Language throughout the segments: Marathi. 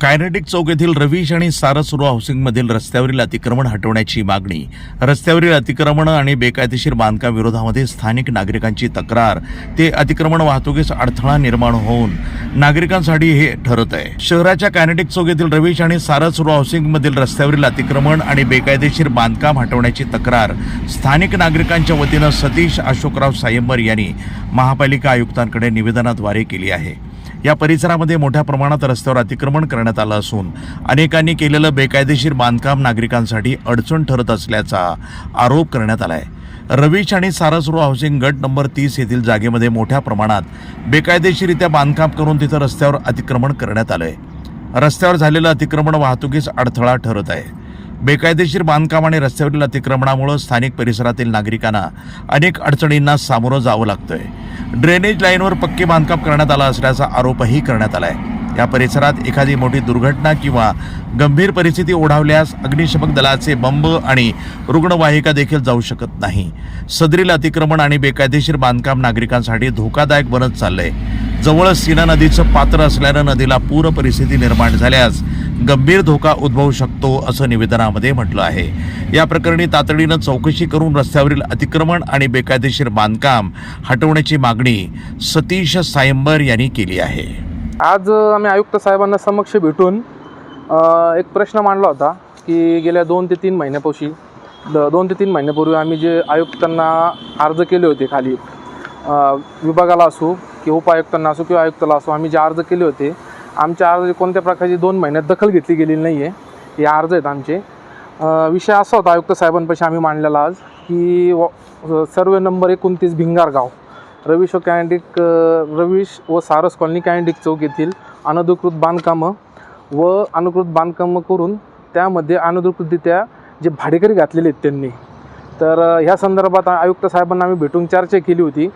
कायनेटिक चौक येथील रवीश आणि सारस्वरू हाऊसिंगमधील रस्त्यावरील अतिक्रमण हटवण्याची मागणी रस्त्यावरील अतिक्रमण आणि बेकायदेशीर बांधकाम विरोधामध्ये स्थानिक नागरिकांची तक्रार ते अतिक्रमण वाहतुकीस अडथळा निर्माण होऊन नागरिकांसाठी हे ठरत आहे. शहराच्या कायनेटिक चौक येथील रवीश आणि सारस्वरू हाऊसिंगमधील रस्त्यावरील अतिक्रमण आणि बेकायदेशीर बांधकाम हटवण्याची तक्रार स्थानिक नागरिकांच्या वतीनं सतीश अशोकराव सायंबर यांनी महापालिका आयुक्तांकडे निवेदनाद्वारे केली आहे. या परिसरामध्ये मोठ्या प्रमाणात रस्त्यावर अतिक्रमण करण्यात आलं असून अनेकांनी केलेलं बेकायदेशीर बांधकाम नागरिकांसाठी अडचण ठरत असल्याचा आरोप करण्यात आलाय. रवीश आणि सारसरू हाऊसिंग गट नंबर तीस येथील जागेमध्ये मोठ्या प्रमाणात बेकायदेशीरित्या बांधकाम करून तिथं रस्त्यावर अतिक्रमण करण्यात आलंय. रस्त्यावर झालेलं अतिक्रमण वाहतुकीस अडथळा ठरत आहे. बेकायदेशीर बांधकाम आणि रस्त्यावरील अतिक्रमणामुळे स्थानिक परिसरातील नागरिकांना अनेक अडचणींना सामोरं जावं लागतंय. ड्रेनेज लाईनवर पक्के बांधकाम करण्यात आलं असल्याचा आरोपही करण्यात आलाय. या परिसरात एखादी मोठी दुर्घटना किंवा गंभीर परिस्थिती ओढावल्यास अग्निशमक दलाचे बंब आणि रुग्णवाहिका देखील जाऊ शकत नाही. सदरील अतिक्रमण आणि बेकायदेशीर बांधकाम नागरिकांसाठी धोकादायक बनत चाललंय. जवळच सीना नदीचं पात्र असल्यानं नदीला पूर परिस्थिती निर्माण झाल्यास गंभीर धोका उद्भवू शकतो असं निवेदनामध्ये म्हटलं आहे. या प्रकरणी तातडीनं चौकशी करून रस्त्यावरील अतिक्रमण आणि बेकायदेशीर बांधकाम हटवण्याची मागणी सतीश सायंबर यांनी केली आहे. आज आम्ही आयुक्त साहेबांना समक्ष भेटून एक प्रश्न मांडला होता की गेल्या दोन ते तीन महिन्यापाशी द दोन ते तीन महिन्यापूर्वी आम्ही जे आयुक्तांना अर्ज केले होते खाली विभागाला असो की उपायुक्तांना असो किंवा आयुक्ताला असो आम्ही जे अर्ज केले होते आमच्या अर्ज कोणत्या प्रकारची दोन महिन्यात दखल घेतली गेलेली नाही आहे हे अर्ज आहेत आमचे. विषय असा होता आयुक्त साहेबांपाशी आम्ही मांडलेला आज की सर्वे नंबर एकोणतीस भिंगार गाव रवीश व कॅन्डिक रवीश व सारस कॉलनी कॅन्डिक चौक येथील अनधिकृत बांधकामं व अनुकृत बांधकामं करून त्यामध्ये अनधिकृतरित्या जे भाडेकरी घातलेले आहेत त्यांनी. तर ह्या संदर्भात आयुक्त साहेबांना आम्ही भेटून चर्चा केली होती.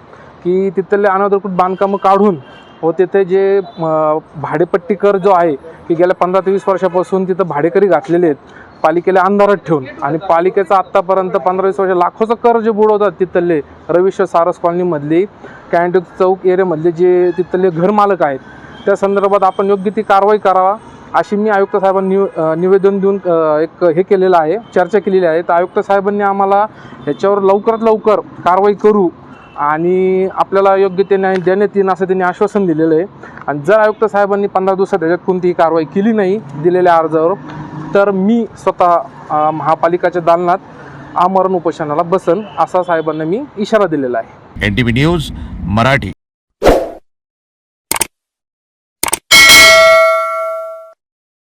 की तिथले अनधिकृत बांधकामं काढून व तिथे जे भाडेपट्टी कर जो आहे की गेल्या पंधरा ते वीस वर्षापासून तिथं भाडेकरी घातलेले आहेत पालिकेला अंधारात ठेवून. आणि पालिकेचं आत्तापर्यंत पंधरा वीस वर्ष लाखोचं कर जे बुडवतात तिथले रविश्वर सारस कॉलनीमधली कॅन्टिक चौक एरियामधले जे तिथले घरमालक आहेत त्या संदर्भात आपण योग्य ती कारवाई करावा अशी मी आयुक्त साहेबांनी निवेदन देऊन एक हे केलेलं आहे चर्चा केलेली आहे. तर आयुक्त साहेबांनी आम्हाला ह्याच्यावर लवकरात लवकर कारवाई करू आणि आपल्याला योग्य ते न्याय देण्यात येईन असं त्यांनी आश्वासन दिलेलं आहे. आणि जर आयुक्त साहेबांनी पंधरा दिवसात त्याच्यात कोणतीही कारवाई केली नाही दिलेल्या अर्जावर तर मी स्वतः महापालिकाच्या दालनात आमरण उपोषणाला बसन असा साहेबांना मी इशारा दिलेला आहे. N T V news Marathi.